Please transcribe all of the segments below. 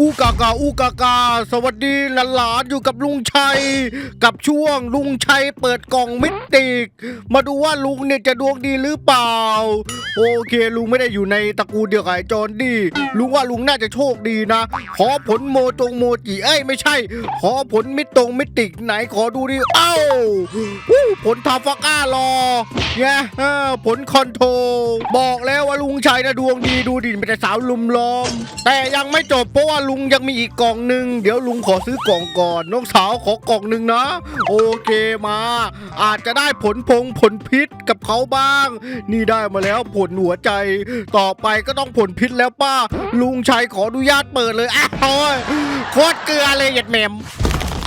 อูกากาอูกากา สวัสดีหลานๆอยู่กับลุงชัย กับช่วงลุงชัยเปิดกล่องมิติก มาดูว่าลุงเนี่ยจะดวงดีหรือเปล่า โอเคลุงไม่ได้อยู่ในตระกูลเดียวกับไอ้จอนดีลุงว่าลุงน่าจะโชคดีนะ ขอผลโมจงโมจิเอ้ยไม่ใช่ ขอผลมิตรงมิติกไหนขอดูดิเอ้าอู้ผลทาฟาก้ารอเนี่ยผลคอนโทรบอกแล้วว่าลุงชัยนะดวงดีดูดิเป็นแต่สาวลุมล้อม แต่ยังไม่จบเพราะว่าลุงยังมีอีกกล่องหนึ่งเดี๋ยวลุงขอซื้อกล่องก่อนน้องสาวขอกล่องหนึ่งนะ โอเคมา อาจจะได้ผลพงผลพิษกับเขาบ้าง นี่ได้มาแล้วผลหัวใจ ต่อไปก็ต้องผลพิษแล้วป้า ลุงชัยขออนุญาตเปิดเลยอ้าวโอยโคตรเกลือเลยเหยียดแหมม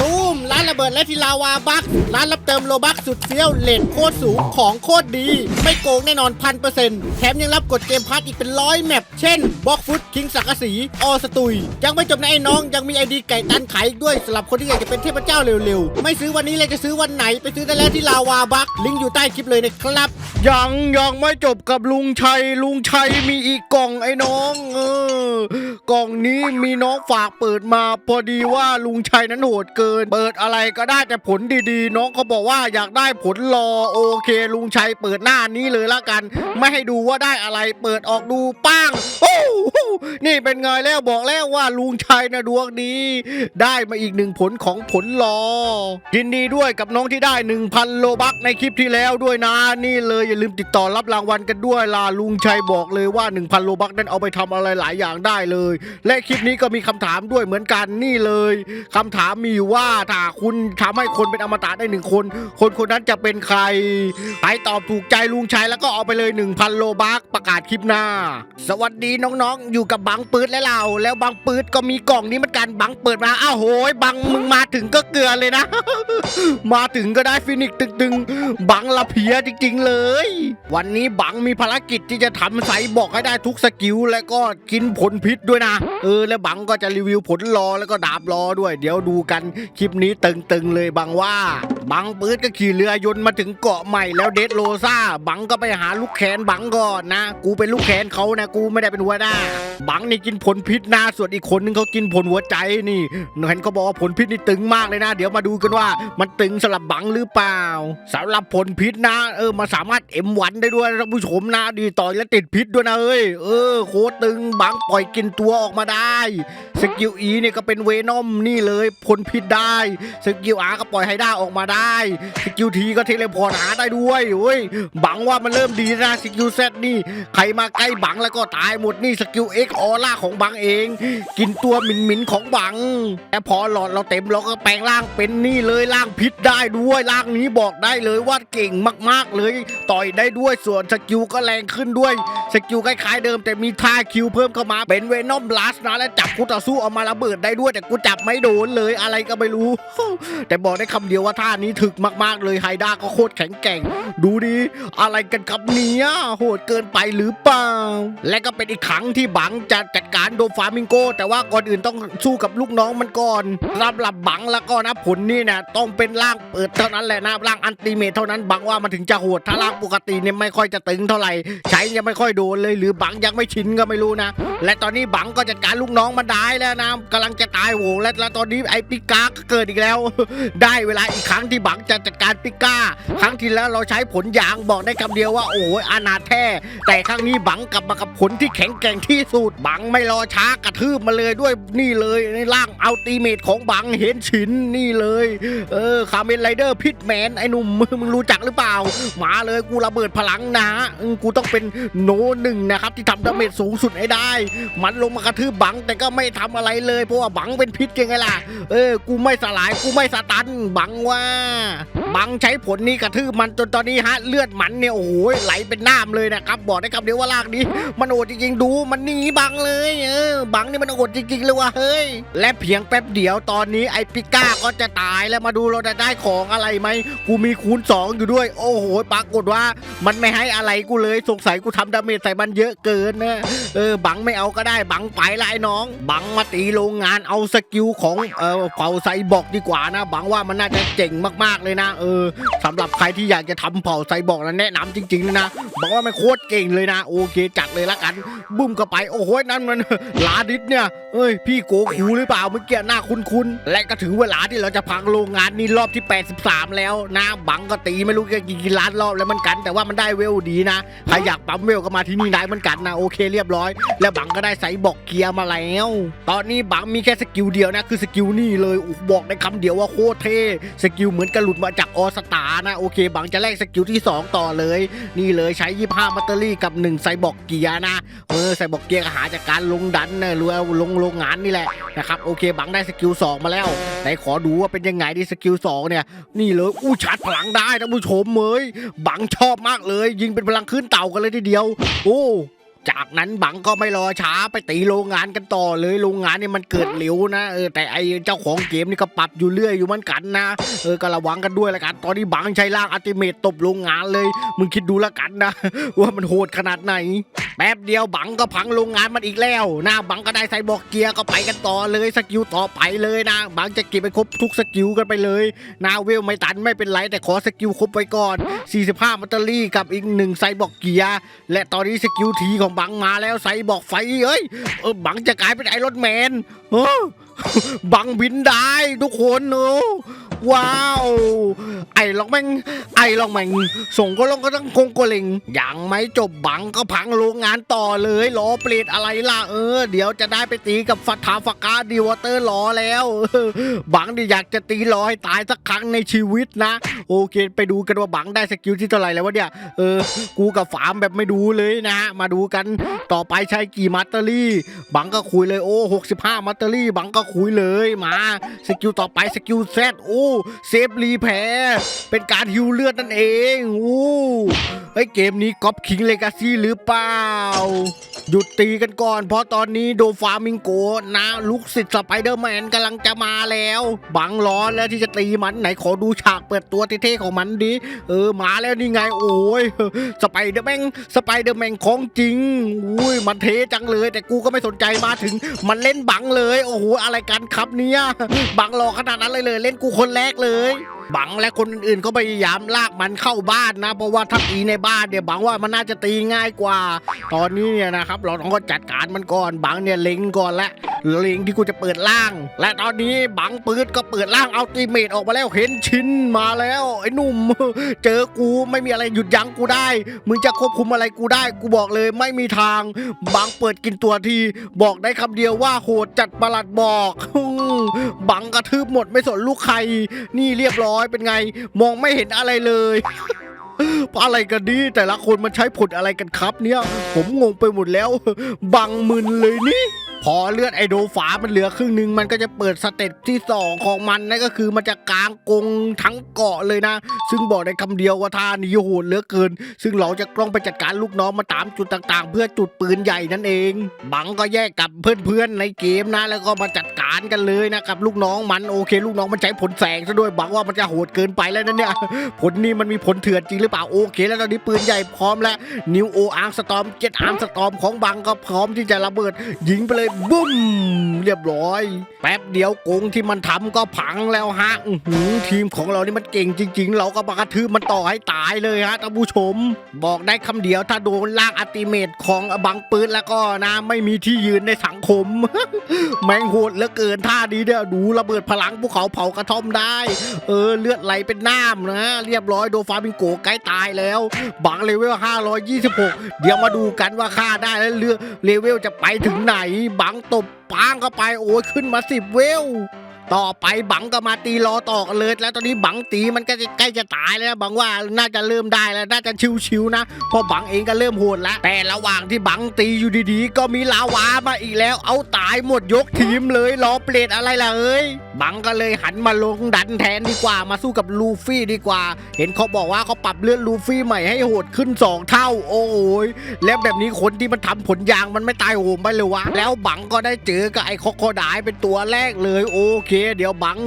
ตูมร้านระเบิดและทีลาวาบักร้านรับเติมโลบักสุดเฟี้ยวเลทโคตรสูงของโคตรดี ไม่โกงแน่นอนพันเปอร์เซ็นต์แถมยังรับกดเกมพาร์ทอีกเป็นร้อยแมปเช่นบล็อกฟุตคิงสักสีออสตุย ยังไม่จบนะไอ้น้องยังมีไอดีไก่ตันขายอีกด้วยสำหรับคนที่อยากจะเป็นเทพเจ้าเร็วๆ ไม่ซื้อวันนี้เลยจะซื้อวันไหนไปซื้อได้แล้วที่ลาวาบักลิงก์อยู่ใต้คลิปเลยนะครับ ยังยังไม่จบกับลุงชัยลุงชัยมีอีกกล่องไอ้น้องเออกล่องนี้มีน้องฝากเปิดมาพอดีว่าลุงชัยนั้นโหดเกินเปิดอะไรก็ได้แต่ผลดีๆ น้องเขาบอกว่าอยากได้ผลรอโอเคลุงชัยเปิดหน้านี้เลยละกัน ไม่ให้ดูว่าได้อะไร เปิดออกดูป้างโอ้โห นี่เป็นไงแล้วบอกแล้วว่าลุงชัยนะดวงดีได้มาอีกหนึ่งผลของผลรอยินดีด้วยกับน้องที่ได้ 1,000 โลบักในคลิปที่แล้วด้วยนะ นี่เลยอย่าลืมติดต่อรับรางวัลกันด้วยล่ะลุงชัยบอกเลยว่า 1,000 โลบักนั้นเอาไปทำอะไรหลายอย่างได้เลย และคลิปนี้ก็มีคำถามด้วยเหมือนกันนี่เลยคำถามมีว่าถ้าคุณทำให้คนเป็นอมตะได้หนึ่งคน คนคนนั้นจะเป็นใครใครตอบถูกใจลุงชัยแล้วก็เอาไปเลย 1,000 โลบักประกาศคลิปหน้า สวัสดีน้องๆอยู่กับบังปืดและเรา แล้วบังปืดก็มีกล่องนี้เหมือนกันบังเปิดมาอ้าวโหยบังมึงมาถึงก็เกลือเลยนะ มาถึงก็ได้ฟินิกตึงๆ บังละเพียจริงๆเลย วันนี้บังมีภารกิจที่จะทำไซบอกให้ได้ทุกสกิลแล้วก็กินผลพิษด้วยนะ เออ แล้วบังก็จะรีวิวผลรอแล้วก็ดาบรอด้วย เดี๋ยวดูกันคลิปนี้ตึงๆเลยบังว่าบังปืดก็ขี่เรือยนต์มาถึงเกาะใหม่แล้วเดดโรซ่าบังก็ไปหาลูกแขนบังก่อนนะ กูเป็นลูกแขนเขานะ กูไม่ได้เป็นหัวหน้า บังนี่กินผลพิษนะส่วนอีกคนนึงเขากินผลหัวใจนี่เห็นเขาบอกว่าผลพิษนี่ตึงมากเลยนะ เดี๋ยวมาดูกันว่า มันตึงสำหรับบังหรือเปล่าสำหรับผลพิษนะ เออมาสามารถเอ็มวันได้ด้วยท่านผู้ชมนะดีต่อยและติดพิษด้วยนะเอ้ยเออโคตรตึงบังปล่อยกินตัวออกมาได้ สกิลอีเนี่ยก็เป็นเวนอมนี่เลยพ่นพิษได้สกิลอาก็ปล่อยไฮด้าออกมาได้สกิลทีก็เทเลพอร์ตหาได้ด้วยเว้ยบังว่ามันเริ่มดีนะสกิลเซตนี่ใครมาใกล้บังแล้วก็ตายหมดนี่สกิลเอ็กออร่าของบังเอง กินตัวหมินหมินของบังแต่พอหลอดเราเต็มเราก็แปลงร่างเป็นนี่เลยร่างพิษได้ด้วยร่างนี้บอกได้เลยว่าเก่งมากๆเลย ต่อยได้ด้วยส่วนสกิลก็แรงขึ้นด้วยสกิลคล้ายๆเดิมแต่มีท่าคิวเพิ่มเข้ามาเป็นเวนอมบลัสนะและจับคู่ต่อสเอามาระเบิดได้ด้วย แต่กูจับไม่โดนเลยอะไรก็ไม่รู้ แต่บอกได้คำเดียวว่าท่านี้ถึกมาก ๆ เลยไฮด้าก็โคตรแข็งแกร่ง ดูดิอะไรกันครับเนี่ยโหดเกินไปหรือเปล่า และก็เป็นอีกครั้งที่บังจะจัดการโดฟามิงโก แต่ว่าก่อนอื่นต้องสู้กับลูกน้องมันก่อนสำหรับบังแล้วก็นะผลนี่นะต้องเป็นร่างเปิดเท่านั้นแหละนะร่างอันติเมทเท่านั้นบังว่ามันถึงจะโหดถ้าร่างปกติเนี่ยไม่ค่อยจะตึงเท่าไหร่ใช้ยังไม่ค่อยโดนเลย หรือบังยังไม่ชินก็ไม่รู้นะ และตอนนี้บังก็จัดการลูกน้องมันได้แล้วนะกำลังจะตายโหงและแล้วตอนนี้ไอ้ปิกาก็เกิดอีกแล้ว ได้เวลาอีกครั้งที่บังจะจัดการปิก้า ครั้งที่แล้วเราใช้ผลยางบอกได้คำเดียวว่าโอ้ยอนาแท้ แต่ครั้งนี้บังกลับมากับผลที่แข็งแกร่งที่สุดบังไม่รอช้ากระทืบมาเลยด้วยนี่เลยในร่างอัลติเมทของบังเห็นฉินนี่เลยเออคาเมนไรเดอร์พิทแมนไอ้หนุ่มมึงรู้จักหรือเปล่ามาเลยกูระเบิดพลังนะอืมกูต้องเป็นโนหนึ่งนะครับที่ทำดาเมจสูงสุดให้ได้ มันลงมากระทืบบังแต่ก็ไม่ทำอะไรเลยเพราะว่าบังเป็นพิษยังไงล่ะ เออ กูไม่สลาย กูไม่สตัน บังว่า บังใช้ผลนี้กระทืบมันจนตอนนี้ฮะเลือดมันเนี่ยโอ้โหไหลเป็นน้ำเลยนะครับบอกได้คำเดียวว่าลากนี้ มันโอดจริงๆดูมันหนีบังเลยเออบังนี่มันโอดจริงๆเลยว่ะเฮ้ยและเพียงแป๊บเดียวตอนนี้ไอ้ปิก้าก็จะตายแล้วมาดูเราจะได้ของอะไรไหมกูมีคูณ 2 อยู่ด้วย โอ้โหปรากฏว่ามันไม่ให้อะไรกูเลยสงสัยกูทำดาเมจใส่มันเยอะเกินนะเออบังไม่เอาก็ได้บังไปละไอ้น้อง บังมาตีโรงงานเอาสกิลของเออเผาไซบอกดีกว่านะ บังว่ามันน่าจะเจ๋งมากๆเลยนะเออสำหรับใครที่อยากจะทำเผ่าไซบอร์กนะแนะนำจริงๆเลยนะบอกว่ามันโคตรเก่งเลยนะโอเคจัดเลยละกันบุ้มเข้าไปโอ้โหนั่นมันลาดิสเนี่ยเอ้ยพี่โกคูหรือเปล่าเมื่อกี้หน้าคุ้นๆและก็ถึงเวลาที่เราจะพังโรงงานนี้รอบที่ 83 แล้วนะบังก็ตีไม่รู้กี่กี่ล้านรอบแล้วมันกัน แต่ว่ามันได้เวลดีนะใครอยากปั๊มเวลก็มาที่นี่ได้มือนกันนะโอเคเรียบร้อย แล้วบังก็ได้ไซบอกเกียร์มาแล้วตอนนี้บังมีแค่สกิลเดียวนะคือสกิลนี่เลยอบอกได้คำเดียวว่าโคตรเท่สกิลเหมือนกระหลุดมาจากออสตานะโอเคบังจะแลกสกิลที่สองต่อเลย นี่เลยใช้ 25มัตเตอรี่กับ 1 ไซบอกเกียร์นะเออไซบอกเกียร์หาจากการลงดันนะหรือลงโรงงานนี่แหละนะครับโอเคบังได้สกิล2มาแล้วไหนขอดูว่าเป็นยังไงดิสกิล2เนี่ยนี่เลยอู้ชาร์จพลังได้ท่านผู้ชมเอ้ยบังชอบมากเลย ยิงเป็นพลังขึ้นเต่ากันเลยทีเดียว โอ้ จากนั้นบังก็ไม่รอช้าไปตีโรงงานกันต่อเลยโรงงานนี่มันเกิดเหลวนะเออแต่ไอเจ้าของเกมนี่ก็ปรับอยู่เรื่อยอยู่เหมือนกันนะเออก็ระวังกันด้วยละกันตอนนี้บังใช้ล่างอัติเมตตบโรงงานเลย มึงคิดดูละกันนะ ว่ามันโหดขนาดไหนแป๊บเดียวบังก็พังโรงงานมันอีกแล้วนะบังก็ได้ไซบอกเกียร์ก็ไปกันต่อเลยสกิลต่อไปเลยนะบังจะเก็บไปครบทุกสกิลกันไปเลยนาเวลไม่ตันไม่เป็นไรแต่ขอสกิลครบไว้ก่อน 45มัตเตอรี่กับอีกหนึ่งไซบอกเกียร์และตอนนี้สกิลทีของบังมาแล้วใส่บอกไฟเอ้ยเออบังจะกลายเป็นไอรอนแมนเออบังบินได้ทุกคนเนอะ ว้าว ไอ้ลองแม่ง ไอ้ลองแม่ง ส่งก็ลงก็ต้องคงกลิงยังไม่จบบังก็พังโรงงานต่อเลยล้อเปลดอะไรล่ะเออ เดี๋ยวจะได้ไปตีกับฟัทาฟากาดีวอเตอร์ล้อแล้วบังดิอยากจะตีล้อให้ตายสักครั้งในชีวิตนะ โอเค ไปดูกันว่าบังได้สกิลที่เท่าไหร่แล้ววะเนี่ยเออ กูกับฝามแบบไม่ดูเลยนะฮะมาดูกันต่อไปใช้กี่มัตเตอรี่ บังก็คุยเลยโอ้65มัตเตอรี่ บังก็คุยเลยมา สกิลต่อไปสกิลแซดโอ้เซฟรีแพร์เป็นการฮิวเลือดนั่นเองอู้เฮ้ยเกมนี้ก๊อปคิงเลกาซี่หรือเปล่า หยุดตีกันก่อน เพราะตอนนี้โดฟามิงโกนะลูกศิษย์สไปเดอร์แมนกำลังจะมาแล้ว บังร้อนแล้วที่จะตีมันไหนขอดูฉากเปิดตัวเท่ๆของมันดิ เออมาแล้วนี่ไงโอ้ยสไปเดอร์แมนสไปเดอร์แมนของจริงอุ้ยมันเทจังเลย แต่กูก็ไม่สนใจมาถึง มันเล่นบังเลย โอ้โหอะไรกันครับเนี่ยบังรอขนาดนั้นเลยเลย เล่นกูคนแรกเลย บังและคนอื่นๆก็พยายามลากมันเข้าบ้านนะ เพราะว่าถ้าตีในบ้านเนี่ยบังว่ามันน่าจะตีง่ายกว่า ตอนนี้เนี่ยนะครับเราต้องก็จัดการมันก่อนบังเนี่ยเล็งก่อนและเล็งที่กูจะเปิดล่าง และตอนนี้บังปืดก็เปิดล่างเอาตีเมตออกมาแล้วเห็นชิ้นมาแล้วไอ้หนุ่ม เจอกูไม่มีอะไรหยุดยั้งกูได้มึงจะควบคุมอะไรกูได้ กูบอกเลยไม่มีทางบังเปิดกินตัวที บอกได้คำเดียวว่าโหดจัดประหลัดบอกบังกระทืบหมดไม่สนลูกใครนี่เรียบร้อยอยเป็นไง มองไม่เห็นอะไรเลยอะไรกันดีแต่ละคนมันใช้ผลอะไรกันครับเนี่ย ผมงงไปหมดแล้ว บังมึนเลยนี่ พอเลือดไอโดฝามันเหลือครึ่งหนึ่งมันก็จะเปิดสเต็ปที่ 2 ของมันนั่นก็คือมันจะกางกงทั้งเกาะเลยนะ ซึ่งบอกได้คำเดียวว่าท่านี้โหดเหลือเกิน ซึ่งเราจะต้องไปจัดการลูกน้องมาตามจุดต่างๆ เพื่อจุดปืนใหญ่นั่นเอง บังก็แยกกับเพื่อนๆในเกมนะ แล้วก็มาจัดการกันเลยนะกับลูกน้องมันโอเค ลูกน้องมันใช้ผลแสงซะด้วยบังว่ามันจะโหดเกินไปแล้วนั่นเนี่ยผลนี้มันมีผลเถื่อนจริงหรือเปล่าโอเค แล้วตอนนี้ปืนใหญ่พร้อมแล้วนิวโออาร์สตอมเจ็ดอาร์มสตอมของบังก็พร้อมที่จะระเบิดยิงไปเลยบุ้ม เรียบร้อย แป๊บเดียวกงที่มันทำก็พังแล้วฮะหืทีมของเรานี่มันเก่งจริง ๆ เราก็มากระทืบมันต่อให้ตายเลยฮะท่านผู้ชม บอกได้คำเดียวถ้าโดนลากอัติเมตของบังปืนแล้วก็นะ ไม่มีที่ยืนในสังคม แมงโหดเหลือเกินท่านี้เนี่ยดูระเบิดพลังภูเขาเผากระท่อมได้ เออเลือดไหลเป็นน้ำนะ เรียบร้อยโดฟาบิงโกใกล้ตายแล้วบังเลเวล526 เดี๋ยวมาดูกันว่าฆ่าได้แล้วเรือเลเวลจะไปถึงไหนบังตบปางเข้าไปโอ้ยขึ้นมาสิบเวล ต่อไปบังก็มาตีรอต่อกันเลยแล้วตอนนี้บังตีมันก็ใกล้จะตายแล้วบังว่าน่าจะเริ่มได้แล้วน่าจะชิวๆนะเพราะบังเองก็เริ่มโหดแล้ว แต่ระหว่างที่บังตีอยู่ดีๆ ก็มีลาวามาอีกแล้ว เอาตายหมดยกทีมเลยรอเปลดอะไรล่ะเอ้ยบังก็เลยหันมาลงดันแทนดีกว่ามาสู้กับลูฟี่ดีกว่า เห็นเขาบอกว่าเขาปรับเลือดลูฟี่ใหม่ให้โหดขึ้น 2 เท่า โอ้ยแล้วแบบนี้คนที่มันทำผลยางมันไม่ตายโหมไปเลยวะแล้วบังก็ได้เจอกับไอ้คอคอดายเป็นตัวแรกเลยโอเคเดี๋ยวบัง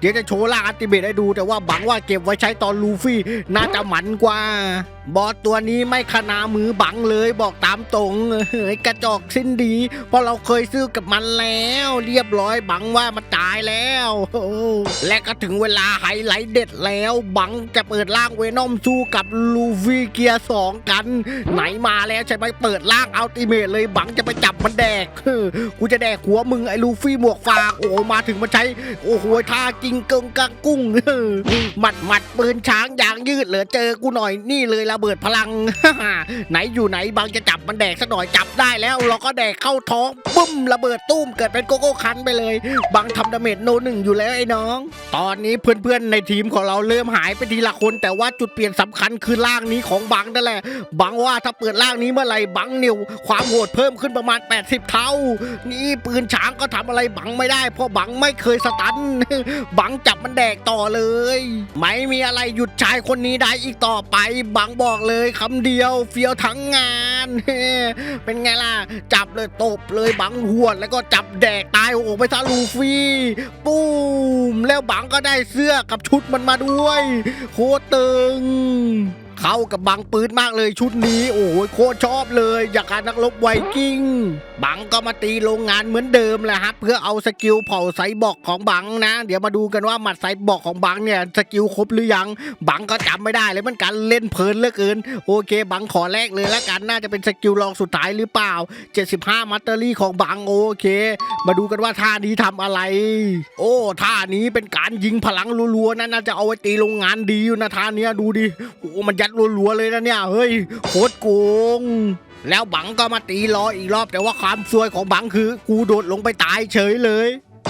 เดี๋ยวจะโชว์ล่าอัลติเมทให้ดูแต่ว่าบังว่าเก็บไว้ใช้ตอนลูฟี่น่าจะหมันกว่าบอสตัวนี้ไม่ขนามือบังเลยบอกตามตรงเฮ้ยกระจอกสิ้นดีเพราะเราเคยซื้อกับมันแล้ว เรียบร้อยบังว่ามันตายแล้ว และก็ถึงเวลาไฮไลท์เด็ดแล้ว บังจะเปิดร่างเวนอมสู้กับลูฟี่เกียร์สองกัน ไหนมาแล้วใช่ไหมเปิดร่างอัลติเมทเลยบังจะไปจับมันแดกกูจะแดกหัวมึงไอ้ลูฟี่หมวกฟางโอ้มาถึงมันใช้ โอ้โหท่ากิงเกิงกังกุ้งหมัดหมัดปืนช้างยางยืดเหลือเจอกูหน่อยนี่เลยระเบิดพลัง ไหนอยู่ไหนบางจะจับมันแดกสักหน่อยจับได้แล้วเราก็แดกเข้าท้องปุ้มระเบิดตุ้มเกิดเป็นโกโก้คันไปเลย บางทำดาเมจโนหนึ่งอยู่แล้วไอ้น้อง ตอนนี้เพื่อนๆในทีมของเราเริ่มหายไปทีละคน แต่ว่าจุดเปลี่ยนสำคัญคือร่างนี้ของบังนั่นแหละบังว่าถ้าเปิดร่างนี้เมื่อไหร่บังนิวความโหดเพิ่มขึ้นประมาณ 80 เท่า นี่ปืนช้างก็ทำอะไรบังไม่ได้ เพราะบังไม่เคยสตันบังจับมันแดกต่อเลย ไม่มีอะไรหยุดชายคนนี้ได้อีกต่อไปบังบบอกเลยคำเดียวเฟี้ยวทั้งงาน เป็นไงล่ะ จับเลยตบเลยบังหวด แล้วก็จับแดกตายโอ้ไปซะลูฟี่ปุ้มแล้วบังก็ได้เสื้อกับชุดมันมาด้วย โคตรตึง เข้ากับบังปืนมากเลยชุดนี้โอ้ยโคตรชอบเลยอยากการนักรบไวกิ้ง บังก็มาตีโรงงานเหมือนเดิมแหละครับเพื่อเอาสกิลเผาไซบอกของบังนะ เดี๋ยวมาดูกันว่าหมัดไซบอกของบังเนี่ยสกิลครบหรือยัง บังก็จำไม่ได้เลยมันการเล่นเพลินเหลือเกิน โอเค บังขอแรกเลยแล้วกันน่าจะเป็นสกิลรองสุดท้ายหรือเปล่า 75 มัตเตอรี่ของบังโอเค มาดูกันว่าท่านี้ทำอะไร โอ้ท่านี้เป็นการยิงพลังรัวๆนั่นน่าจะเอาไว้ตีโรงงานดีอยู่นะท่านี้ดูดิโอ้มันยัดรัวๆเลยนะเนี่ยเฮ้ยโคตรโกงแล้วบังก็มาตีรออีกรอบแต่ว่าความซวยของบังคือ กูโดดลงไปตายเฉยเลย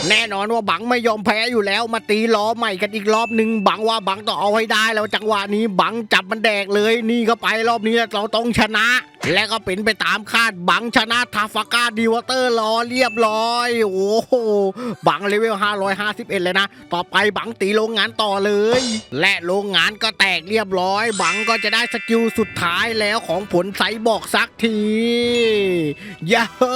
แน่นอนว่าบังไม่ยอมแพ้อยู่แล้ว มาตีล้อใหม่กันอีกรอบหนึ่งบังว่าบังต้องเอาให้ได้แล้วจังหวะนี้บังจับมันแดกเลยนี่ก็ไปรอบนี้เราต้องชนะ และก็เป็นไปตามคาดบังชนะทาฟาก้าดีวอเตอร์รอเรียบร้อย โอ้โหบังเลเวล 551 เลยนะ ต่อไปบังตีโรงงานต่อเลย และโรงงานก็แตกเรียบร้อย บังก็จะได้สกิลสุดท้ายแล้วของผลไซบอกสักทียาฮู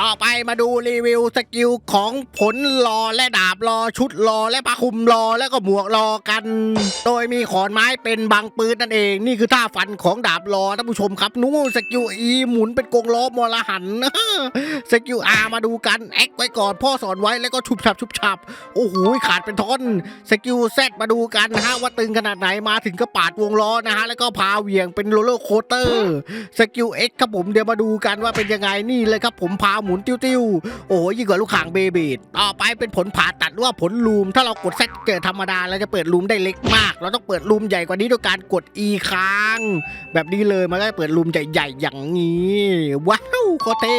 ต่อไปมาดูรีวิวสกิลของผลรอและดาบรอชุดรอและผ้าคลุมรอและก็หมวกรอกัน โดยมีขอนไม้เป็นบางปืนนั่นเอง นี่คือท่าฟันของดาบรอท่านผู้ชมครับนู้สกิลอีหมุนเป็นกงล้อมอลหันสกิลอามาดูกันแอคไว้ก่อนพ่อสอนไว้แล้วก็ชุบฉับชุบฉับโอ้โหขาดเป็นท่อนสกิลแซดมาดูกันนะฮะว่าตึงขนาดไหนมาถึงก็ปาดวงล้อนะฮะแล้วก็พาเหวี่ยงเป็นโรลเลอร์โคเตอร์สกิลเอ็กครับผมเดี๋ยวมาดูกันว่าเป็นยังไงนี่เลยครับผมพาหมุนติ้วๆ โอ้ยยิ่งกว่าลูกข่างเบบีดต่อไปเป็นผลผ่าตัดหรือว่าผลลูม ถ้าเรากดแซตเกิดธรรมดาเราจะเปิดลูมได้เล็กมาก เราต้องเปิดลูมใหญ่กว่านี้ด้วยการกดอีค้าง แบบนี้เลยมันก็จะเปิดลูมใหญ่ๆอย่างนี้ว้า โคเท่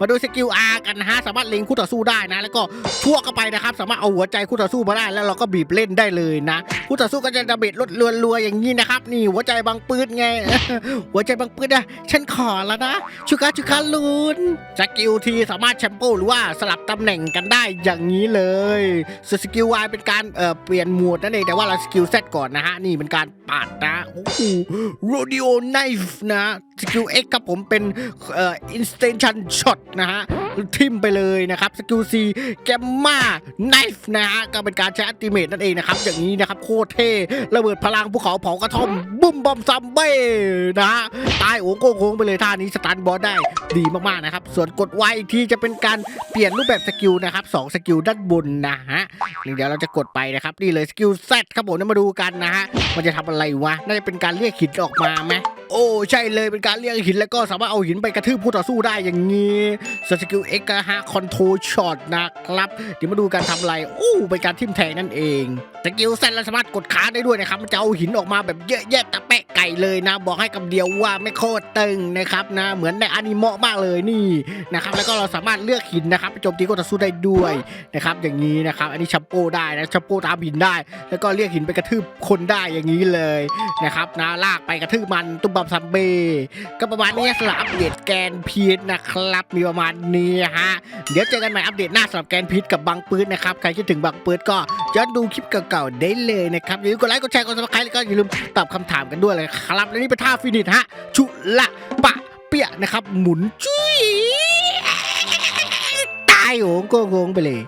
มาดูสกิล R กันนะฮะสามารถเล็งคู่ต่อสู้ได้นะ แล้วก็ชั่วเข้าไปนะครับ สามารถเอาหัวใจคู่ต่อสู้มาได้แล้วเราก็บีบเล่นได้เลยนะคู่ต่อสู้ก็จะดาเมจลดรัวๆอย่างนี้นะครับ นี่หัวใจบางปืนไง หัวใจบางปืนอะฉันขอแล้วนะชูกาชูกาลูนสกิลทีสามารถแชมโปหรือว่าสลับตำแหน่งกันได้อย่างนี้เลยส่วนสกิล Y เป็นการเอ่อเปลี่ยนหมวดนั่นเองแต่ว่าเราสกิล Z ก่อนนะฮะนี่เป็นการปาดนะโอ้โหโรดิโอไนฟ์นะสกิล X ครับผมเป็นเอ่อ instant shot นะฮะทิมไปเลยนะครับสกิล C แกมมาไนฟ์นะฮะก็เป็นการใช้อัติเมทนั่นเองนะครับ อย่างนี้นะครับโคตรเท่ระเบิดพลังภูเขาเผากระท่อมบุ้มบอมซัมเบ้นะฮะตายโอ้โงโค้งไปเลยท่านี้สตันบอสได้ดีมากๆนะครับ ส่วนกดไวอีกทีจะเป็นการเปลี่ยนรูปแบบสกิลนะครับสองสกิลด้านบนนะฮะเดี๋ยวเราจะกดไปนะครับนี่เลยสกิลแซครับผมเดี๋ยวมาดูกันนะฮะมันจะทำอะไรวะน่าจะเป็นการเรียกหินออกมาไหม โอ้ใช่เลยเป็นการเรียกหินแล้วก็สามารถเอาหินไปกระทืบผู้ต่อสู้ได้อย่างนี้สกิลเอ็กฮะคอนโทรช็อตนะครับเดี๋ยวมาดูการทำอะไรโอ้เป็นการทิ่มแทงนั่นเองสกิลแซนเราสามารถกดค้างได้ด้วยนะครับมันจะเอาหินออกมาแบบเยอะแยะตะแปะไก่เลยนะ บอกให้คำเดียวว่าไม่โคตรตึงนะครับนะเหมือนในอนิเมะมากเลยนี่นะครับแล้วก็เราสามารถเลือกหินนะครับไปโจมตีคู่ต่อสู้ได้ด้วยนะครับอย่างนี้นะครับอันนี้ชัมโปได้นะชัมโปตามหินได้ แล้วก็เรียกหินไปกระทืบคนได้อย่างนี้เลยนะครับนะลากไปกระทืบมันตุ้มบัมซัมเบก็ประมาณนี้สำหรับอัปเดตแกนพีชนะครับ มีประมาณนี้ฮะ เดี๋ยวเจอกันใหม่อัปเดตหน้าสำหรับแกนพีชกับบางปืนนะครับ ใครคิดถึงบางปืนก็ย้อนดูคลิปเก่าๆได้เลยนะครับอย่าลืมกดไลค์กดแชร์กดซับสไครต์แล้วก็อย่าลืมตอบคำถามกันด้วยเลยครับและนี่เป็นท่าฟินิชฮะชุละปะเปียะนะครับ หมุนจุ้ยตายโหงโกงไปเลย。